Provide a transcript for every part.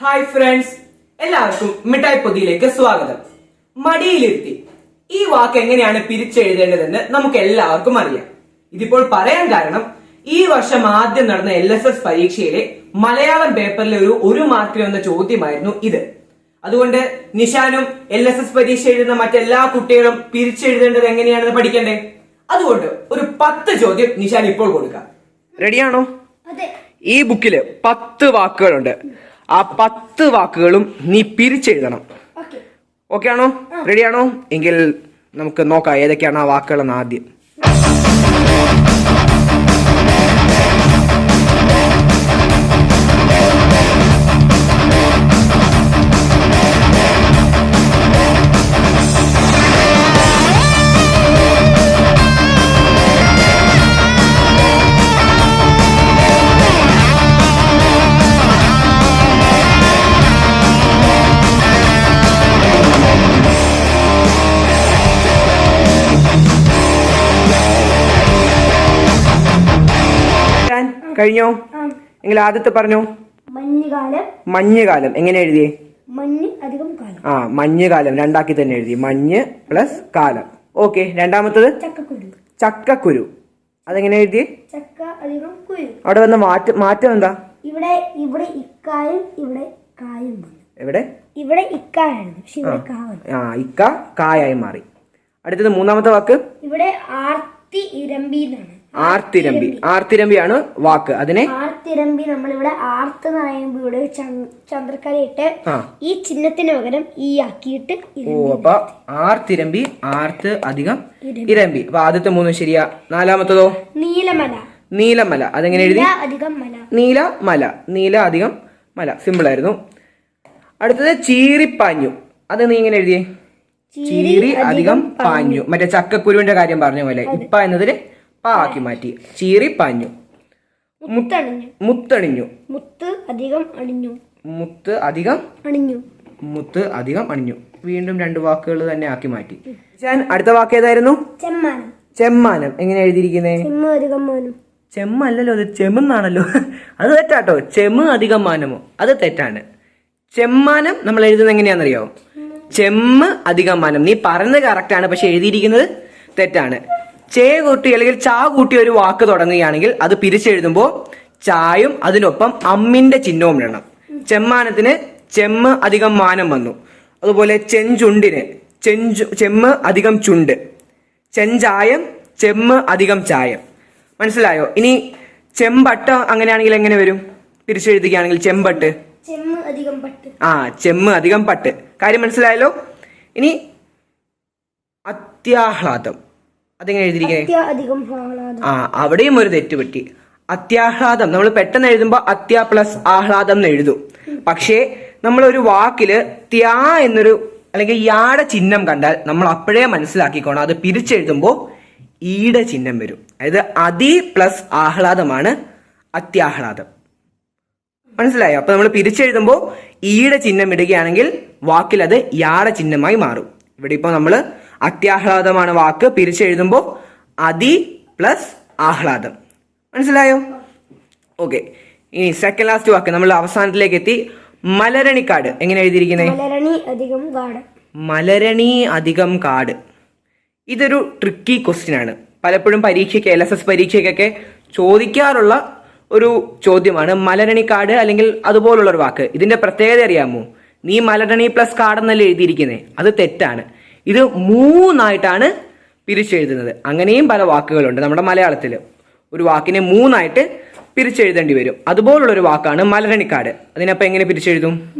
Hi friends എല്ലാവർക്കും മിഠായി പൊതിയിലേക്ക് സ്വാഗതം. മടിയിലിരുത്തി. ഈ വാക്ക് എങ്ങനെയാണ് പിരിച്ചെഴുതേണ്ടതെന്ന് നമുക്ക് എല്ലാവർക്കും അറിയാം. ഇതിപ്പോൾ പറയാൻ കാരണം ഈ വർഷം ആദ്യം നടന്ന എൽ എസ് എസ് പരീക്ഷയിലെ മലയാളം പേപ്പറിലെ ഒരു ഒരു മാർക്കിൽ വന്ന ചോദ്യമായിരുന്നു ഇത്. അതുകൊണ്ട് നിഷാനും എൽ എസ് എസ് പരീക്ഷ എഴുതുന്ന മറ്റെല്ലാ കുട്ടികളും പിരിച്ചെഴുതേണ്ടത് എങ്ങനെയാണെന്ന് പഠിക്കണ്ടേ? അതുകൊണ്ട് ഒരു പത്ത് ചോദ്യം നിഷാൻ ഇപ്പോൾ കൊടുക്കാം. റെഡിയാണോ ഈ ബുക്കിൽ പത്ത് വാക്കുകളുണ്ട്. ആ പത്ത് വാക്കുകളും നീ പിരിച്ചെഴുതണം. ഓക്കെ ആണോ? റെഡിയാണോ എങ്കിൽ നമുക്ക് നോക്കാം ഏതൊക്കെയാണ് ആ വാക്കുകളെന്ന് ആദ്യം. കഴിഞ്ഞോ? എങ്കിൽ ആദ്യത്തെ പറഞ്ഞോ? മഞ്ഞുകാലം. മഞ്ഞുകാലം. എങ്ങനെ എഴുതിയേ? മഞ്ഞ് അധികം കാലം. ആ മഞ്ഞുകാലം. രണ്ടാക്കി തന്നെ എഴുതി. മഞ്ഞ് പ്ലസ് കാലം. ഓക്കെ രണ്ടാമത്തത്? ചക്കക്കുരു. ചക്കക്കുരു. അതെങ്ങനെ എഴുതി ചക്ക അധികം കുരു. അവിടെ വന്ന മാറ്റം മാറ്റം എന്താ? ഇവിടെ ഇവിടെ ഇക്കായും ഇവിടെ കായും എവിടെ? ഇവിടെ വന്നു. ആ ഇക്ക കായായി മാറി. അടുത്തത് മൂന്നാമത്തെ വാക്ക്? ഇവിടെ ആർത്തി ഇരമ്പി എന്നാണ്. ആർത്തിരമ്പി. ആർത്തിരമ്പിയാണ് വാക്ക്. അതിനെ? ആർത്തിരമ്പി നമ്മളിവിടെ ആർത്ത് നായമ്പി ഇവിടെ ചന്ദ്രക്കലയിട്ട് ഈ ചിഹ്നത്തിന് പകരം ഈ ആക്കിയിട്ട് ഓ അപ്പൊ ആർത്തിരമ്പി ആർത്ത് അധികം ഇരമ്പി. അപ്പൊ ആദ്യത്തെ മൂന്ന് ശരിയാ. നാലാമത്തതോ? നീലമല. നീലമല. അതെങ്ങനെ എഴുതി? അധികം മല. നീല മല. നീല അധികം മല. സിമ്പിൾ ആയിരുന്നു അടുത്തത് ചീറിപ്പാഞ്ഞു. അത് നീ ഇങ്ങനെ എഴുതിയേ? ചീറി അധികം പാഞ്ഞു. മറ്റേ ചക്കക്കുരുവിന്റെ കാര്യം പറഞ്ഞ പോലെ. ഇപ്പ എന്നതിൽ ആക്കി മാറ്റി. ചീറിപ്പാഞ്ഞു മുത്തണിഞ്ഞു മുത്തണിഞ്ഞു. മുത്ത് അധികം അണിഞ്ഞു. മുത്ത് അധികം അണിഞ്ഞു. മുത്ത് അധികം അണിഞ്ഞു. വീണ്ടും രണ്ട് വാക്കുകൾ തന്നെ ആക്കി മാറ്റി. ഞാൻ അടുത്ത വാക്ക് ഏതായിരുന്നു? ചെമ്മാനം. ചെമ്മാനം. എങ്ങനെ എഴുതിയിരിക്കുന്നേ? ചെമ്മ അല്ലല്ലോ ചെമ്മല്ലല്ലോ അത് ചെമ്മെന്നാണല്ലോ. അത് തെറ്റാട്ടോ. ചെമ്മ് അധികം മാനമോ? അത് തെറ്റാണ്. ചെമ്മാനം നമ്മൾ എഴുതുന്നത് എങ്ങനെയാണെന്നറിയോ ചെമ്മ്. അധികം മാനം. നീ പറഞ്ഞത് കറക്റ്റ് ആണ് പക്ഷെ എഴുതിയിരിക്കുന്നത് തെറ്റാണ്. ചേ കൂട്ടി അല്ലെങ്കിൽ ചാ കൂട്ടി ഒരു വാക്ക് തുടങ്ങുകയാണെങ്കിൽ അത് പിരിച്ചെഴുതുമ്പോൾ ചായും അതിനൊപ്പം അമ്മിന്റെ ചിഹ്നവും ഇടണം. ചെമ്മാനത്തിന് ചെമ്മ് അധികം മാനം വന്നു. അതുപോലെ ചെഞ്ചുണ്ടിന് ചെഞ്ചു ചെമ്മ് അധികം ചുണ്ട്. ചെഞ്ചായം ചെമ്മ് അധികം ചായം. മനസ്സിലായോ? ഇനി ചെമ്പട്ട അങ്ങനെയാണെങ്കിൽ എങ്ങനെ വരും? പിരിച്ചെഴുതുകയാണെങ്കിൽ ചെമ്പട്ട്. ആ ചെമ്മ് അധികം പട്ട്. കാര്യം മനസ്സിലായല്ലോ? ഇനി അത്യാഹ്ലാദം. അതെങ്ങനെ എഴുതിയിരിക്കണേ? അധികം ആ അവിടെയും ഒരു തെറ്റ് പറ്റി. അത്യാഹ്ലാദം. നമ്മൾ പെട്ടെന്ന് എഴുതുമ്പോൾ അത്യ പ്ലസ് ആഹ്ലാദം എന്ന് എഴുതും. പക്ഷേ നമ്മൾ ഒരു വാക്കിൽ ത്യാ എന്നൊരു അല്ലെങ്കിൽ യാടെ ചിഹ്നം കണ്ടാൽ നമ്മൾ അപ്പോഴേ മനസ്സിലാക്കിക്കോണം. അത് പിരിച്ചെഴുതുമ്പോൾ ഈടെ ചിഹ്നം വരും. അതായത് അതി പ്ലസ് ആഹ്ലാദമാണ് അത്യാഹ്ലാദം. മനസ്സിലായോ? അപ്പൊ നമ്മൾ പിരിച്ചെഴുതുമ്പോൾ ഈടെ ചിഹ്നം ഇടുകയാണെങ്കിൽ വാക്കിൽ അത് യാടെ ചിഹ്നമായി മാറും. ഇവിടെ ഇപ്പോൾ നമ്മൾ അത്യാഹ്ലാദമാണ് വാക്ക്. പിരിച്ചെഴുതുമ്പോൾ അതി പ്ലസ് ആഹ്ലാദം. മനസ്സിലായോ? ഓക്കെ. ഇനി സെക്കൻഡ് ലാസ്റ്റ് വാക്ക്. നമ്മൾ അവസാനത്തിലേക്ക് എത്തി മലരണിക്കാട് എങ്ങനെ എഴുതിയിരിക്കുന്നത് മലരണി അധികം കാട് ഇതൊരു ട്രിക്കി ക്വസ്റ്റ്യൻ ആണ്. പലപ്പോഴും പരീക്ഷയ്ക്ക് എൽ എസ് എസ് പരീക്ഷയ്ക്കൊക്കെ ചോദിക്കാറുള്ള ഒരു ചോദ്യമാണ്. മലരണിക്കാട് അല്ലെങ്കിൽ അതുപോലുള്ള ഒരു വാക്ക്. ഇതിന്റെ പ്രത്യേകത അറിയാമോ? നീ മലരണി പ്ലസ് കാടെന്നല്ലേ എഴുതിയിരിക്കുന്നത് അത് തെറ്റാണ്. ഇത് മൂന്നായിട്ടാണ് പിരിച്ചെഴുതുന്നത്. അങ്ങനെയും പല വാക്കുകളുണ്ട്. നമ്മുടെ മലയാളത്തിൽ ഒരു വാക്കിനെ മൂന്നായിട്ട് പിരിച്ചെഴുതേണ്ടി വരും. അതുപോലുള്ള ഒരു വാക്കാണ് മലരണിക്കാട്. അതിനപ്പം എങ്ങനെ പിരിച്ചെഴുതും?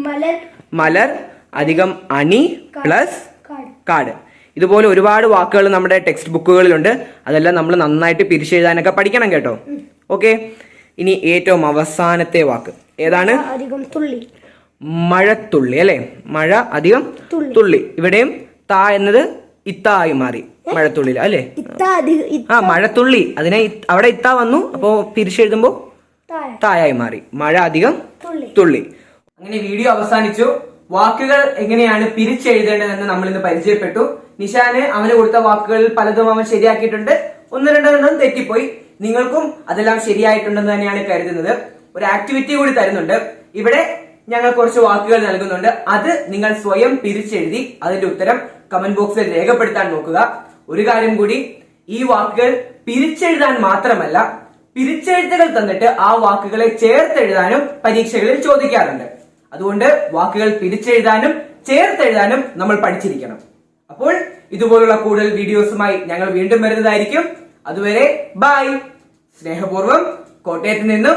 മലർ അധികം അണി പ്ലസ് കാട്. ഇതുപോലെ ഒരുപാട് വാക്കുകൾ നമ്മുടെ ടെക്സ്റ്റ് ബുക്കുകളിലുണ്ട്. അതെല്ലാം നമ്മൾ നന്നായിട്ട് പിരിച്ചെഴുതാനൊക്കെ പഠിക്കണം കേട്ടോ. ഓക്കെ? ഇനി ഏറ്റവും അവസാനത്തെ വാക്ക്. ഏതാണ്? മഴത്തുള്ളി അല്ലെ? മഴ അധികം. തുള്ളി. ഇവിടെയും താ എന്നത് ഇത്തായി മാറി മഴത്തുള്ളി അല്ലേ? ആ മഴത്തുള്ളി. അതിനെ അവിടെ ഇത്താ വന്നു അപ്പോ തിരിച്ചെഴുതുമ്പോ തായായി മാറി. മഴ അധികം തുള്ളി. തുള്ളി. അങ്ങനെ വീഡിയോ അവസാനിച്ചു. വാക്കുകൾ എങ്ങനെയാണ് പിരിച്ചെഴുതേണ്ടതെന്ന് നമ്മൾ ഇന്ന് പരിചയപ്പെട്ടു. നിഷാന് അവന് കൊടുത്ത വാക്കുകളിൽ പലതും അവൻ ശരിയാക്കിയിട്ടുണ്ട്. ഒന്ന് രണ്ടെണ്ണം തെറ്റിപ്പോയി. നിങ്ങൾക്കും അതെല്ലാം ശരിയായിട്ടുണ്ടെന്ന് തന്നെയാണ് കരുതുന്നത്. ഒരു ആക്ടിവിറ്റി കൂടി തരുന്നുണ്ട്. ഇവിടെ ഞങ്ങൾ കുറച്ച് വാക്കുകൾ നൽകുന്നുണ്ട്. അത് നിങ്ങൾ സ്വയം പിരിച്ചെഴുതി അതിന്റെ ഉത്തരം കമന്റ് ബോക്സിൽ രേഖപ്പെടുത്താൻ നോക്കുക. ഒരു കാര്യം കൂടി ഈ വാക്കുകൾ പിരിച്ചെഴുതാൻ മാത്രമല്ല പിരിച്ചെഴുത്തുകൾ തന്നിട്ട് ആ വാക്കുകളെ ചേർത്തെഴുതാനും പരീക്ഷകളിൽ ചോദിക്കാറുണ്ട്. അതുകൊണ്ട് വാക്കുകൾ പിരിച്ചെഴുതാനും ചേർത്തെഴുതാനും നമ്മൾ പഠിച്ചിരിക്കണം. അപ്പോൾ ഇതുപോലുള്ള കൂടുതൽ വീഡിയോസുമായി ഞങ്ങൾ വീണ്ടും വരുന്നതായിരിക്കും. അതുവരെ ബൈ സ്നേഹപൂർവം കോട്ടയത്ത് നിന്നും